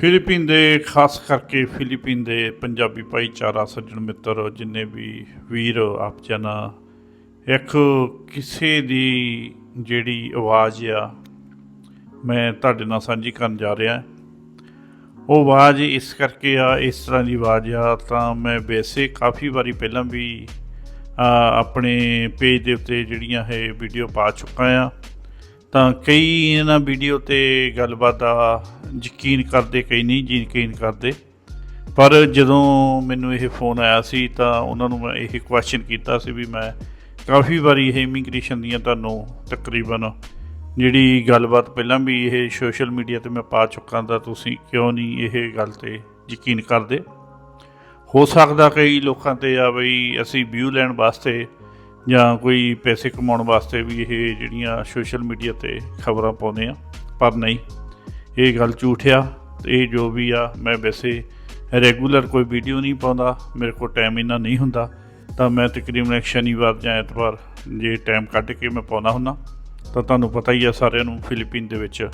Philippine ਦੇ ਖਾਸ ਕਰਕੇ ਫਿਲੀਪੀਨ ਦੇ ਪੰਜਾਬੀ ਭਾਈਚਾਰਾ, ਸੱਜਣ ਮਿੱਤਰ, ਜਿੰਨੇ ਵੀ ਵੀਰ ਆਪ ਜਨਾ ਇੱਕ ਕਿਸੇ ਦੀ ਜਿਹੜੀ ਆਵਾਜ਼ ਆ, ਮੈਂ ਤੁਹਾਡੇ ਨਾਲ ਸਾਂਝੀ ਕਰਨ ਜਾ ਰਿਹਾ। ਉਹ ਆਵਾਜ਼ ਇਸ ਕਰਕੇ ਆ, ਇਸ ਤਰ੍ਹਾਂ ਦੀ ਆਵਾਜ਼ ਆ, ਤਾਂ ਮੈਂ ਵੈਸੇ ਕਾਫੀ ਵਾਰੀ ਪਹਿਲਾਂ ਵੀ ਆਪਣੇ ਪੇਜ ਦੇ ਉੱਤੇ ਜਿਹੜੀਆਂ ਇਹ ਵੀਡੀਓ ਪਾ ਚੁੱਕਾ ਆ। ਤਾਂ ਕਈ ਇਹਨਾਂ ਵੀਡੀਓ ਤੇ ਗੱਲਬਾਤ ਦਾ ਯਕੀਨ ਕਰਦੇ, ਕਈ ਨਹੀਂ ਯਕੀਨ ਕਰਦੇ। ਪਰ ਜਦੋਂ ਮੈਨੂੰ ਇਹ ਫੋਨ ਆਇਆ ਸੀ ਤਾਂ ਉਹਨਾਂ ਨੂੰ ਮੈਂ ਇਹ ਕੁਐਸਚਨ ਕੀਤਾ ਸੀ ਵੀ ਮੈਂ ਕਾਫੀ ਵਾਰੀ ਇਹ ਇਮੀਗ੍ਰੇਸ਼ਨ ਦੀਆਂ ਤੁਹਾਨੂੰ ਤਕਰੀਬਨ ਜਿਹੜੀ ਗੱਲਬਾਤ ਪਹਿਲਾਂ ਵੀ ਇਹ ਸੋਸ਼ਲ ਮੀਡੀਆ ਤੇ ਮੈਂ ਪਾ ਚੁੱਕਾ ਤਾਂ ਤੁਸੀਂ ਕਿਉਂ ਨਹੀਂ ਇਹ ਗੱਲ ਤੇ ਯਕੀਨ ਕਰਦੇ? ਹੋ ਸਕਦਾ ਕਈ ਲੋਕਾਂ ਤੇ ਆ ਬਈ ਅਸੀਂ ਵਿਊ ਲੈਣ ਵਾਸਤੇ ਜਾਂ ਕੋਈ ਪੈਸੇ ਕਮਾਉਣ ਵਾਸਤੇ ਵੀ ਇਹ ਜਿਹੜੀਆਂ ਸੋਸ਼ਲ ਮੀਡੀਆ ਤੇ ਖਬਰਾਂ ਪਾਉਂਦੇ ਆ, ਪਰ ਨਹੀਂ, ਇਹ ਗੱਲ ਝੂਠ ਆ ਇਹ ਜੋ ਵੀ ਆ, ਮੈਂ ਵੈਸੇ ਰੈਗੂਲਰ ਕੋਈ ਵੀਡੀਓ ਨਹੀਂ ਪਾਉਂਦਾ, ਮੇਰੇ ਕੋਲ ਟਾਈਮ ਇੰਨਾ ਨਹੀਂ ਹੁੰਦਾ, ਤਾਂ ਮੈਂ ਤਕਰੀਬਨ ਇੱਕ ਸ਼ਨੀਵਾਰ ਜਾਂ ਐਤਵਾਰ ਜੇ ਟਾਈਮ ਕੱਢ ਕੇ ਮੈਂ ਪਾਉਂਦਾ ਹੁੰਦਾ, ਤਾਂ ਤੁਹਾਨੂੰ ਪਤਾ ਹੀ ਆ ਸਾਰਿਆਂ ਨੂੰ ਫਿਲੀਪੀਨ ਦੇ ਵਿੱਚ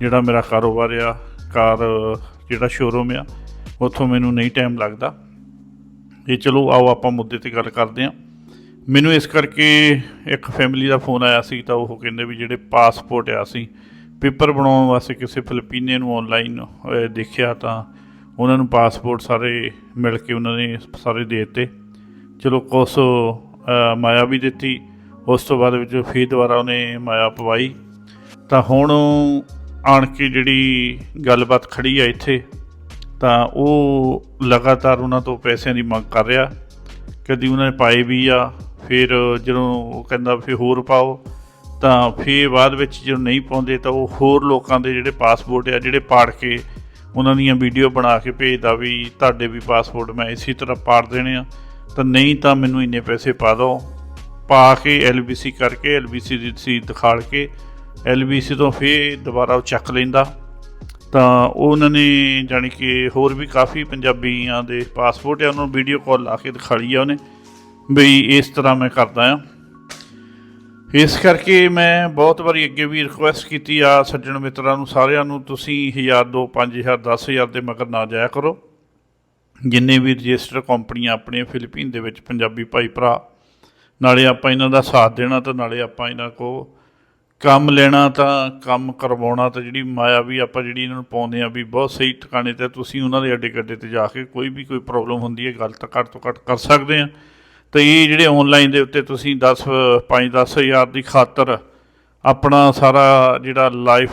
ਜਿਹੜਾ ਮੇਰਾ ਕਾਰੋਬਾਰ ਆ, ਕਾਰ, ਜਿਹੜਾ ਸ਼ੋਰੂਮ ਆ, ਉੱਥੋਂ ਮੈਨੂੰ ਨਹੀਂ ਟਾਈਮ ਲੱਗਦਾ। ਇਹ ਚਲੋ ਆਓ ਆਪਾਂ ਮੁੱਦੇ ਤੇ ਗੱਲ ਕਰਦੇ ਹਾਂ ਮੈਨੂੰ ਇਸ ਕਰਕੇ ਇੱਕ ਫੈਮਿਲੀ ਦਾ ਫੋਨ ਆਇਆ ਸੀ ਤਾਂ ਉਹ ਕਹਿੰਦੇ ਵੀ ਜਿਹੜੇ ਪਾਸਪੋਰਟ ਆ ਸੀ ਪੇਪਰ ਬਣਾਉਣ ਵਾਸਤੇ ਕਿਸੇ ਫਿਲੀਪੀਨੇ ਨੂੰ ਆਨਲਾਈਨ ਦੇਖਿਆ ਤਾਂ ਉਹਨਾਂ ਨੂੰ ਪਾਸਪੋਰਟ ਸਾਰੇ ਮਿਲ ਕੇ ਉਹਨਾਂ ਨੇ ਸਾਰੇ ਦੇ ਦਿੱਤੇ। ਚਲੋ ਕੁਛ ਮਾਇਆ ਵੀ ਦਿੱਤੀ। ਉਸ ਤੋਂ ਬਾਅਦ ਵਿੱਚ ਫੇਰ ਦੁਬਾਰਾ ਉਹਨੇ ਮਾਇਆ ਪਵਾਈ। ਤਾਂ ਹੁਣ ਆਣ ਕੇ ਜਿਹੜੀ ਗੱਲਬਾਤ ਖੜੀ ਆ ਇੱਥੇ, ਤਾਂ ਉਹ ਲਗਾਤਾਰ ਉਹਨਾਂ ਤੋਂ ਪੈਸਿਆਂ ਦੀ ਮੰਗ ਕਰ ਰਿਹਾ। ਕਦੀ ਉਹਨਾਂ ਨੇ ਪਾਏ ਵੀ ਆ ਫਿਰ ਜਦੋਂ ਉਹ ਕਹਿੰਦਾ ਫਿਰ ਹੋਰ ਪਾਓ, ਤਾਂ ਫਿਰ ਬਾਅਦ ਵਿੱਚ ਜਦੋਂ ਨਹੀਂ ਪਾਉਂਦੇ ਤਾਂ ਉਹ ਹੋਰ ਲੋਕਾਂ ਦੇ ਜਿਹੜੇ ਪਾਸਪੋਰਟ ਆ, ਜਿਹੜੇ ਪਾੜ ਕੇ ਉਹਨਾਂ ਦੀਆਂ ਵੀਡੀਓ ਬਣਾ ਕੇ ਭੇਜਦਾ ਵੀ ਤੁਹਾਡੇ ਵੀ ਪਾਸਪੋਰਟ ਮੈਂ ਇਸੇ ਤਰ੍ਹਾਂ ਪਾੜ ਦੇਣੇ ਆ, ਤਾਂ ਨਹੀਂ ਤਾਂ ਮੈਨੂੰ ਇੰਨੇ ਪੈਸੇ ਪਾ ਦਿਓ। ਪਾ ਕੇ ਐਲਬੀਸੀ ਕਰਕੇ, ਐਲਬੀਸੀ ਦੀ ਰਸੀਦ ਦਿਖਾੜ ਕੇ, ਐਲਬੀਸੀ ਤੋਂ ਫਿਰ ਦੁਬਾਰਾ ਉਹ ਚੱਕ ਲੈਂਦਾ। ਤਾਂ ਉਹਨਾਂ ਨੇ ਜਾਣੀ ਕਿ ਹੋਰ ਵੀ ਕਾਫੀ ਪੰਜਾਬੀਆਂ ਦੇ ਪਾਸਪੋਰਟ ਆ, ਉਹਨਾਂ ਨੂੰ ਵੀਡੀਓ ਕਾਲ ਲਾ ਕੇ ਦਿਖਾਲੀ ਆ ਉਹਨੇ। ਬਈ ਇਸ ਤਰ੍ਹਾਂ ਮੈਂ ਕਰਦਾ ਆ ਇਸ ਕਰਕੇ ਮੈਂ ਬਹੁਤ ਵਾਰੀ ਅੱਗੇ ਵੀ ਰਿਕੁਐਸਟ ਕੀਤੀ ਆ ਸੱਜਣ ਮਿੱਤਰਾਂ ਨੂੰ, ਸਾਰਿਆਂ ਨੂੰ, ਤੁਸੀਂ 1000 ਦੋ 5000 10000 ਦੇ ਮਗਰ ਨਾ ਜਾਇਆ ਕਰੋ। ਜਿੰਨੇ ਵੀ ਰਜਿਸਟਰ ਕੰਪਨੀਆਂ ਆਪਣੇ ਫਿਲੀਪੀਨ ਦੇ ਵਿੱਚ ਪੰਜਾਬੀ ਭਾਈ ਭਰਾ, ਨਾਲੇ ਆਪਾਂ ਇਹਨਾਂ ਦਾ ਸਾਥ ਦੇਣਾ ਤਾਂ ਨਾਲੇ ਆਪਾਂ ਇਹਨਾਂ ਕੋ ਕੰਮ ਲੈਣਾ ਤਾਂ ਕੰਮ ਕਰਵਾਉਣਾ ਤਾਂ ਜਿਹੜੀ ਮਾਇਆ ਵੀ ਆਪਾਂ ਜਿਹੜੀ ਇਹਨਾਂ ਨੂੰ ਪਾਉਂਦੇ ਆ ਵੀ ਬਹੁਤ ਸਹੀ ਟਿਕਾਣੇ ਤੇ ਤੁਸੀਂ ਉਹਨਾਂ ਦੇ ਅੱਡੇ ਗੱਡੇ ਤੇ ਜਾ ਕੇ ਕੋਈ ਵੀ ਕੋਈ ਪ੍ਰੋਬਲਮ ਹੁੰਦੀ ਹੈ, ਗੱਲ ਤਾਂ ਘੱਟ ਤੋਂ ਘੱਟ ਕਰ ਸਕਦੇ ਆ ਤੇ ਇਹ ਜਿਹੜੇ ਆਨਲਾਈਨ ਦੇ ਉੱਤੇ ਤੁਸੀਂ 10 5 10 ਹਜ਼ਾਰ ਦੀ ਖਾਤਰ ਆਪਣਾ ਸਾਰਾ ਜਿਹੜਾ ਲਾਈਫ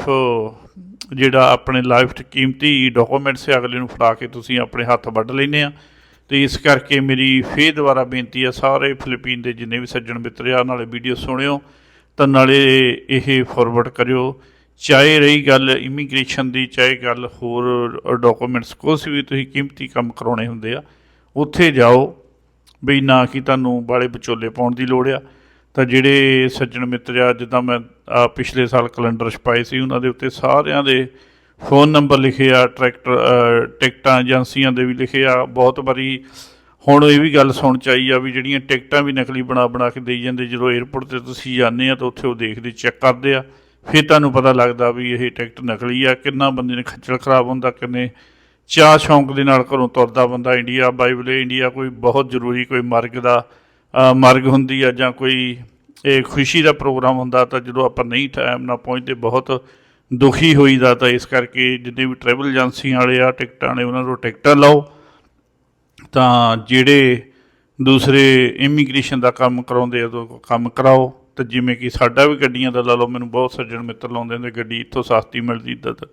ਜਿਹੜਾ ਆਪਣੇ ਲਾਈਫ 'ਚ ਕੀਮਤੀ ਡਾਕੂਮੈਂਟਸ ਹੈ, ਅਗਲੇ ਨੂੰ ਫੜਾ ਕੇ ਤੁਸੀਂ ਆਪਣੇ ਹੱਥ ਵੱਢ ਲੈਨੇ ਆ। ਤੇ ਇਸ ਕਰਕੇ ਮੇਰੀ ਫੇਰ ਦੁਬਾਰਾ ਬੇਨਤੀ ਆ ਸਾਰੇ ਫਿਲੀਪੀਨ ਦੇ ਜਿੰਨੇ ਵੀ ਸੱਜਣ ਮਿੱਤਰ ਆ, ਨਾਲੇ ਵੀਡੀਓ ਸੁਣਿਓ, ਤਾਂ ਨਾਲੇ ਇਹ ਫਾਰਵਰਡ ਕਰਿਓ। ਚਾਹੇ ਰਹੀ ਗੱਲ ਇਮੀਗ੍ਰੇਸ਼ਨ ਦੀ, ਚਾਹੇ ਗੱਲ ਹੋਰ ਡਾਕੂਮੈਂਟਸ ਕੁਛ ਵੀ ਤੁਸੀਂ ਕੀਮਤੀ ਕੰਮ ਕਰਾਉਣੇ ਹੁੰਦੇ ਆ, ਉੱਥੇ ਜਾਓ। ਬਈ ਨਾ ਕਿ ਤੁਹਾਨੂੰ ਬਾਲੇ ਵਿਚੋਲੇ ਪਾਉਣ ਦੀ ਲੋੜ ਆ। ਤਾਂ ਜਿਹੜੇ ਸੱਜਣ ਮਿੱਤਰ ਆ, ਜਿੱਦਾਂ ਮੈਂ ਪਿਛਲੇ ਸਾਲ ਕੈਲੰਡਰ ਛਪਾਏ ਸੀ, ਉਹਨਾਂ ਦੇ ਉੱਤੇ ਸਾਰਿਆਂ ਦੇ ਫੋਨ ਨੰਬਰ ਲਿਖੇ ਆ, ਟਰੈਕਟਰ ਟਿਕਟਾਂ ਏਜੰਸੀਆਂ ਦੇ ਵੀ ਲਿਖੇ ਆ। ਬਹੁਤ ਵਾਰੀ ਹੁਣ ਇਹ ਵੀ ਗੱਲ ਸੁਣ ਚ ਆਈ ਆ ਵੀ ਜਿਹੜੀਆਂ ਟਿਕਟਾਂ ਵੀ ਨਕਲੀ ਬਣਾ ਬਣਾ ਕੇ ਦੇਈ ਜਾਂਦੇ, ਜਦੋਂ 에ਅਰਪੋਰਟ ਤੇ ਤੁਸੀਂ ਜਾਂਦੇ ਆ ਤਾਂ ਉੱਥੇ ਉਹ ਦੇਖਦੇ ਚੈੱਕ ਕਰਦੇ ਆ। ਫਿਰ ਤੁਹਾਨੂੰ ਪਤਾ ਲੱਗਦਾ ਵੀ ਇਹ ਟਿਕਟ ਨਕਲੀ ਆ, ਕਿੰਨਾ ਬੰਦੇ ਨੇ ਖੱਜਲ ਖਰਾਬ ਹੁੰਦਾ, ਕਿੰਨੇ ਚਾਹ ਸ਼ੌਂਕ ਦੇ ਨਾਲ ਘਰੋਂ ਤੁਰਦਾ ਬੰਦਾ ਇੰਡੀਆ ਬਾਈਬਲੇ ਇੰਡੀਆ ਕੋਈ ਬਹੁਤ ਜ਼ਰੂਰੀ ਕੋਈ ਮਰਗ ਦਾ ਅ, ਮਰਗ ਹੁੰਦੀ ਆ ਜਾਂ ਕੋਈ ਇਹ ਖੁਸ਼ੀ ਦਾ ਪ੍ਰੋਗਰਾਮ ਹੁੰਦਾ ਤਾਂ ਜਦੋਂ ਆਪਾਂ ਨਹੀਂ ਟਾਈਮ ਨਾਲ ਪਹੁੰਚਦੇ ਬਹੁਤ ਦੁਖੀ ਹੋਈਦਾ ਤਾਂ ਇਸ ਕਰਕੇ ਜਿੰਨੇ ਵੀ ਟਰੈਵਲ ਏਜੰਸੀਆਂ ਵਾਲੇ ਆ ਟਿਕਟਾਂ ਵਾਲੇ ਉਹਨਾਂ ਤੋਂ ਟਿਕਟਾਂ ਲਓ। ਤਾਂ ਜਿਹੜੇ ਦੂਸਰੇ ਇਮੀਗ੍ਰੇਸ਼ਨ ਦਾ ਕੰਮ ਕਰਾਉਂਦੇ ਆ ਉਹ ਕੰਮ ਕਰਾਓ। ਤੇ ਜਿਵੇਂ ਕਿ ਸਾਡਾ ਵੀ ਗੱਡੀਆਂ ਦਾ ਲਾ ਲਓ ਮੈਨੂੰ ਬਹੁਤ ਸੱਜਣ ਮਿੱਤਰ ਲਾਉਂਦੇ ਹੁੰਦੇ ਗੱਡੀ ਇੱਥੋਂ ਸਸਤੀ ਮਿਲਦੀ ਤਾਂ ਤਾਂ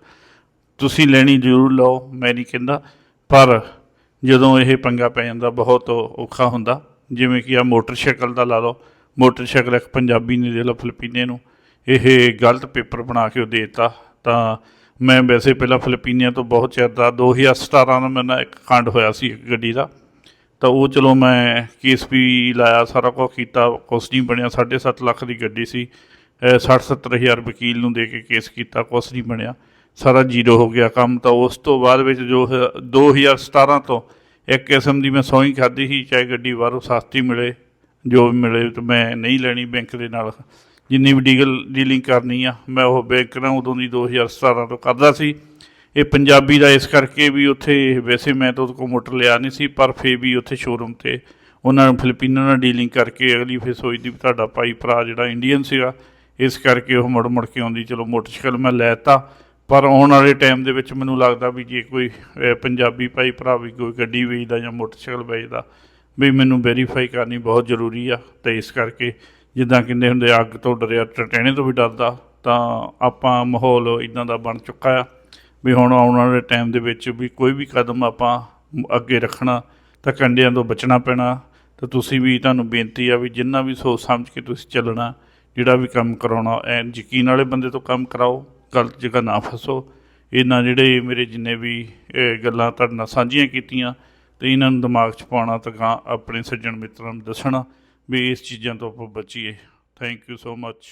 ਤੁਸੀਂ ਲੈਣੀ ਜ਼ਰੂਰ ਲਓ, ਮੈਂ ਨਹੀਂ ਕਹਿੰਦਾ। ਪਰ ਜਦੋਂ ਇਹ ਪੰਗਾ ਪੈ ਜਾਂਦਾ, ਬਹੁਤ ਔਖਾ ਹੁੰਦਾ। ਜਿਵੇਂ ਕਿ ਆ ਮੋਟਰਸਾਈਕਲ ਦਾ ਲਾ ਲਓ। ਮੋਟਰਸਾਈਕਲ ਇੱਕ ਪੰਜਾਬੀ ਨੇ ਦੇ ਲਓ ਫਿਲੀਪੀਨੇ ਨੂੰ। ਇਹ ਗਲਤ ਪੇਪਰ ਬਣਾ ਕੇ ਉਹ ਦੇ ਦਿੱਤਾ। ਤਾਂ ਮੈਂ ਵੈਸੇ ਪਹਿਲਾਂ ਫਿਲੀਪੀਨੀਆਂ ਤੋਂ ਬਹੁਤ ਚਿਰ ਦਾ 2017 ਨੂੰ ਮੇਰੇ ਨਾਲ ਇੱਕ ਕਾਂਡ ਹੋਇਆ ਸੀ ਇੱਕ ਗੱਡੀ ਦਾ। ਤਾਂ ਉਹ ਚਲੋ ਮੈਂ ਕੇਸ ਵੀ ਲਾਇਆ, ਸਾਰਾ ਕੁਝ ਕੀਤਾ। ਕੁਛ ਨਹੀਂ ਬਣਿਆ। 7.5 ਲੱਖ ਦੀ ਗੱਡੀ ਸੀ। 60 ਹਜ਼ਾਰ ਵਕੀਲ ਨੂੰ ਦੇ ਕੇ ਕੇਸ ਕੀਤਾ। ਕੁਛ ਨਹੀਂ ਬਣਿਆ। ਸਾਰਾ ਜ਼ੀਰੋ ਹੋ ਗਿਆ ਕੰਮ ਤਾਂ ਉਸ ਤੋਂ ਬਾਅਦ ਵਿੱਚ ਜੋ ਹੈ 2017 ਤੋਂ ਇੱਕ ਕਿਸਮ ਦੀ ਮੈਂ ਸੌਂ ਖਾਦੀ ਸੀ, ਚਾਹੇ ਗੱਡੀ ਬਾਹਰੋਂ ਸਸਤੀ ਮਿਲੇ, ਜੋ ਵੀ ਮਿਲੇ ਤਾਂ ਮੈਂ ਨਹੀਂ ਲੈਣੀ ਬੈਂਕ ਦੇ ਨਾਲ। ਜਿੰਨੀ ਵੀ ਡੀਗਲ ਡੀਲਿੰਗ ਕਰਨੀ ਆ, ਮੈਂ ਉਹ ਬੈਂਕ ਨਾਲ ਉਦੋਂ ਦੀ 2017 ਤੋਂ ਕਰਦਾ ਸੀ। ਇਹ ਪੰਜਾਬੀ ਦਾ ਇਸ ਕਰਕੇ ਵੀ ਉੱਥੇ ਵੈਸੇ ਮੈਂ ਤਾਂ ਉਹਦੇ ਕੋਲ ਮੋਟਰ ਲਿਆ ਨਹੀਂ ਸੀ, ਪਰ ਫੇਰ ਵੀ ਉੱਥੇ ਸ਼ੋਰੂਮ ਤੇ ਉਹਨਾਂ ਨੂੰ ਫਿਲੀਪੀਨੋ ਨਾਲ ਡੀਲਿੰਗ ਕਰਕੇ ਅਗਲੀ ਫੇਰ ਸੋਚਦੀ ਵੀ ਤੁਹਾਡਾ ਭਾਈ ਭਰਾ ਜਿਹੜਾ ਇੰਡੀਅਨ ਸੀਗਾ, ਇਸ ਕਰਕੇ ਉਹ ਮੁੜ ਮੁੜ ਕੇ ਆਉਂਦੀ, ਚਲੋ ਮੋਟਰਸਾਈਕਲ ਮੈਂ ਲੈਤਾ ਪਰ ਆਉਣ ਵਾਲੇ ਟਾਈਮ ਦੇ ਵਿੱਚ ਮੈਨੂੰ ਲੱਗਦਾ ਵੀ ਜੇ ਕੋਈ ਪੰਜਾਬੀ ਭਾਈ ਭਰਾ ਵੀ ਕੋਈ ਗੱਡੀ ਵੇਚਦਾ ਜਾਂ ਮੋਟਰਸਾਈਕਲ ਵੇਚਦਾ, ਵੀ ਮੈਨੂੰ ਵੈਰੀਫਾਈ ਕਰਨੀ ਬਹੁਤ ਜ਼ਰੂਰੀ ਆ। ਤੇ ਇਸ ਕਰਕੇ ਜਿੱਦਾਂ ਕਹਿੰਦੇ ਹੁੰਦੇ ਅੱਗ ਤੋਂ ਡਰਿਆ ਟਟੇਣੇ ਤੋਂ ਵੀ ਡਰਦਾ, ਤਾਂ ਆਪਾਂ ਮਾਹੌਲ ਇਦਾਂ ਦਾ ਬਣ ਚੁੱਕਾ ਆ ਵੀ ਹੁਣ ਆਉਣ ਵਾਲੇ ਟਾਈਮ ਦੇ ਵਿੱਚ ਵੀ ਕੋਈ ਵੀ ਕਦਮ ਆਪਾਂ ਅੱਗੇ ਰੱਖਣਾ, ਤਾਂ ਕੰਡਿਆਂ ਤੋਂ ਬਚਣਾ ਪੈਣਾ। ਤਾਂ ਤੁਸੀਂ ਵੀ ਤੁਹਾਨੂੰ ਬੇਨਤੀ ਆ ਵੀ ਜਿੰਨਾ ਵੀ ਸੋਚ ਸਮਝ ਕੇ ਤੁਸੀਂ ਚੱਲਣਾ, ਜਿਹੜਾ ਵੀ ਕੰਮ ਕਰਾਉਣਾ ਐ ਯਕੀਨ ਵਾਲੇ ਬੰਦੇ ਤੋਂ ਕੰਮ ਕਰਾਓ। ਗਲਤ ਜਗ੍ਹਾ ਨਾ ਫਸੋ, ਇਹਨਾਂ ਜਿਹੜੇ ਮੇਰੇ ਜਿੰਨੇ ਵੀ ਗੱਲਾਂ ਤੁਹਾਡੇ ਨਾਲ ਸਾਂਝੀਆਂ ਕੀਤੀਆਂ, ਤੇ ਇਹਨਾਂ ਨੂੰ ਦਿਮਾਗ 'ਚ ਪਾਉਣਾ ਤਾਂ ਗਾਂ ਆਪਣੇ ਸੱਜਣ ਮਿੱਤਰਾਂ ਨੂੰ ਦੱਸਣਾ ਵੀ ਇਸ ਚੀਜ਼ਾਂ ਤੋਂ ਆਪਾਂ ਬਚੀਏ। Thank you so much